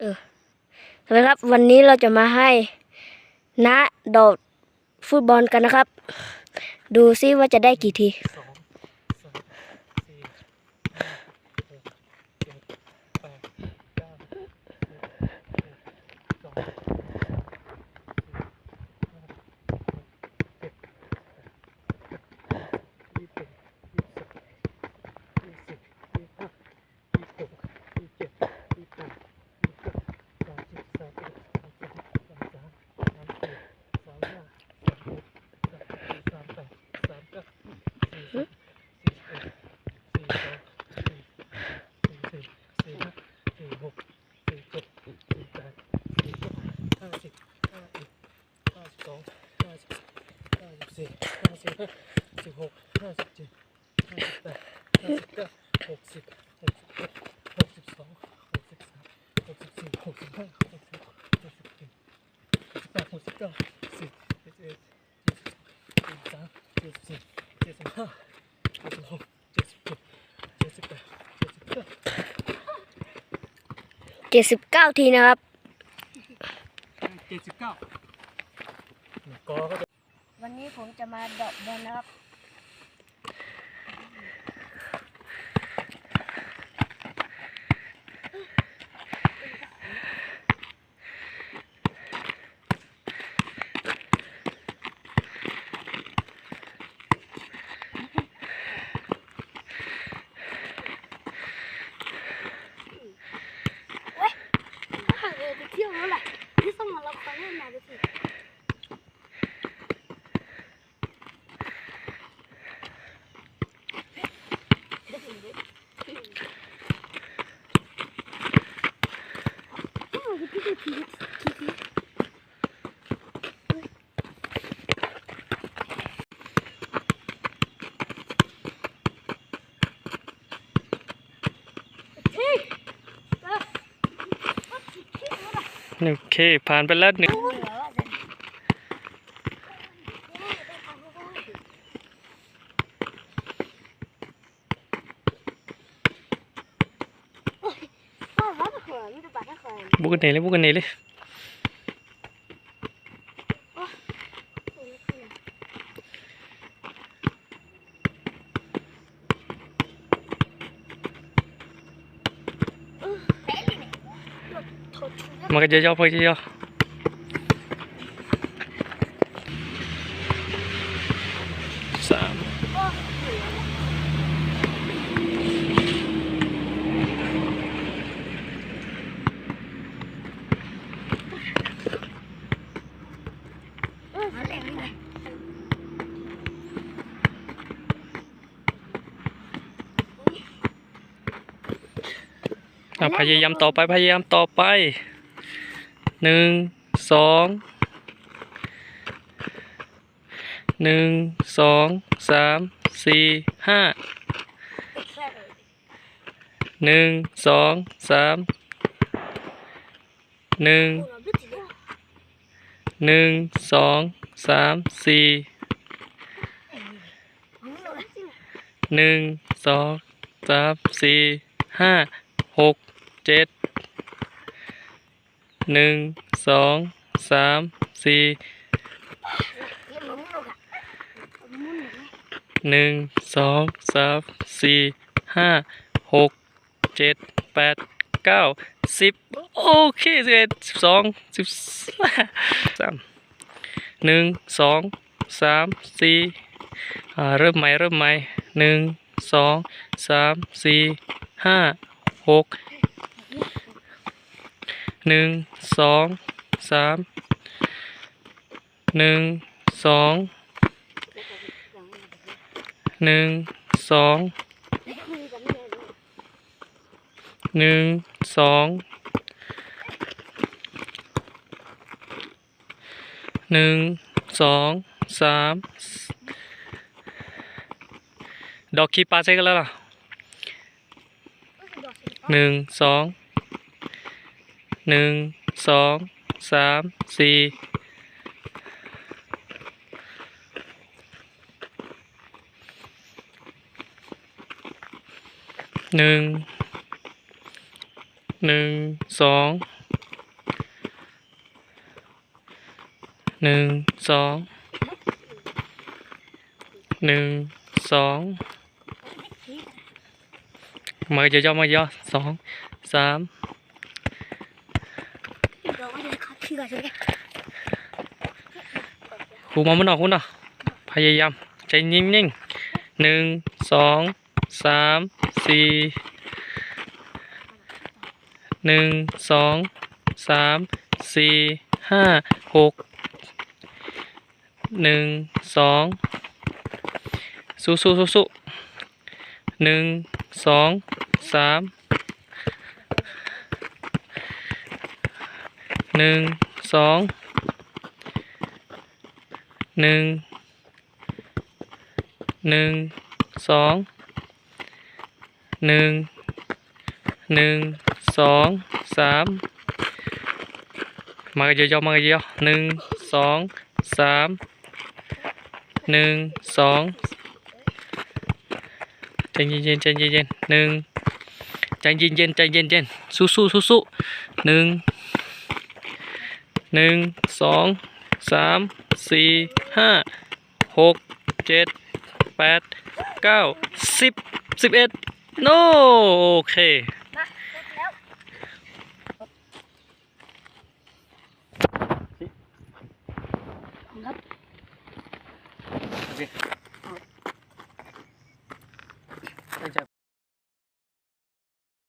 เออนะครับวันนี้เราจะมาให้นะโดดฟุตบอลกันนะครับ ดูซิว่าจะได้กี่ที สองสามสี่ห้าหกเจ็ดแปดเก้าสิบสิบสองสิบสามสิบสี่ห้าหกเจ็ดยี่สิบยี่สิบยี่สิบห้ายี่หกยี่เจ็ดยี่แปดยี่เก้าสามสิบสามเอ็ดสามสองสามสามสามสี่สามห้าสามหกสามเจ็ดสามแปดสามเก้าสี่สิบ สี่สิบเอ็ดสี่สองสี่สี่สี่ห้าสี่หกสี่เจ็ดสี่แปดสี่เก้าห้าสิบห้าเอ็ดห้าสิบสองห้าสิบห้า สิบสี่ห้าสิบห้าสิบหกห้าสิบเจ็ดห้าสิบแปดห้าสิบเก้าหกสิบหกสิบเอ็ดหกสิบสองหกสิบสามหกสิบสี่หกสิบห้าหกสิบหกสิบเจ็ดหกสิบแปดหกสิบเก้าสิบเจ็ดสิบเอ็ดเจ็ดสิบสองสิบสามเจ็ดสิบสี่เจ็ดสิบห้าเจ็ดสิบหกเจ็ดสิบเจ็ดเจ็ดสิบแปดเจ็ดสิบเก้าเจ็ดสิบเก้าทีนะครับเจ็ดสิบเก้าก็ก็จะ วันนี้ผมจะมาดอกบอลนะครับ ห่างเออไปเที่ยวแล้วแหละที่สมองเราคอยเล่นมาดูสิ โอเค ผ่านไปแล้วหนึ่ง พ่อเขาจะเขินดูบัตรถ้าเขิน บุกกันไหนเลยบุกกันไหนเลยมันก็จะย่อพอจะย่อสาม เออเล่นนี่ไง อะ พยายามต่อไปพยายามต่อไปหนึ่งสองหนึ่งสองสามสี่ห้าหนึ่งสองสามหนึ่งหนึ่งสองสามสี่หนึ่งสองสามสี่ห้าหก เจ็ดหนึ่งสองสามสี่หนึ่งสองสามสี่ห้าหกเจ็ดแปดเก้าสิบโอเคสิบเอ็ดสิบสองสิบสามหนึ่งสองสามสี่อ่าเริ่มใหม่เริ่มใหม่หนึ่งสองสามสี่ห้าหก หนึ่งสองสามหนึ่งสองหนึ่งสองหนึ่งสองหนึ่งสองสามดอกคีปาใช่กันแล้วล่ะหนึ่งสอง หนึ่งสองสามสี่หนึ่งหนึ่งสองหนึ่งสองหนึ่งสองมาเยอะๆมาเยอะสองสาม เราไม่ได้คัดอกใช่ไหมครูมามันออกคุณอะพยายามใจนิ่งๆหนึ่งสองสามสี่หนึ่งสองสามสี่ห้าหกหนึ่งสองสู้สู้สู้สู้หนึ่งสองสาม หนึ่งสองหนึ่งหนึ่งสองหนึ่งหนึ่งสองสามมาเยอะๆมาเยอะๆหนึ่งสองสามหนึ่งสองใจเย็นๆใจเย็นๆหนึ่งใจเย็นๆใจเย็นๆสู้ๆสู้ๆหนึ่ง หนึ่งสองสามสี่ห้าหกเจ็ดแปดเก้าสิบสิบเอ็ดโนโอเคมาแล้วโอเค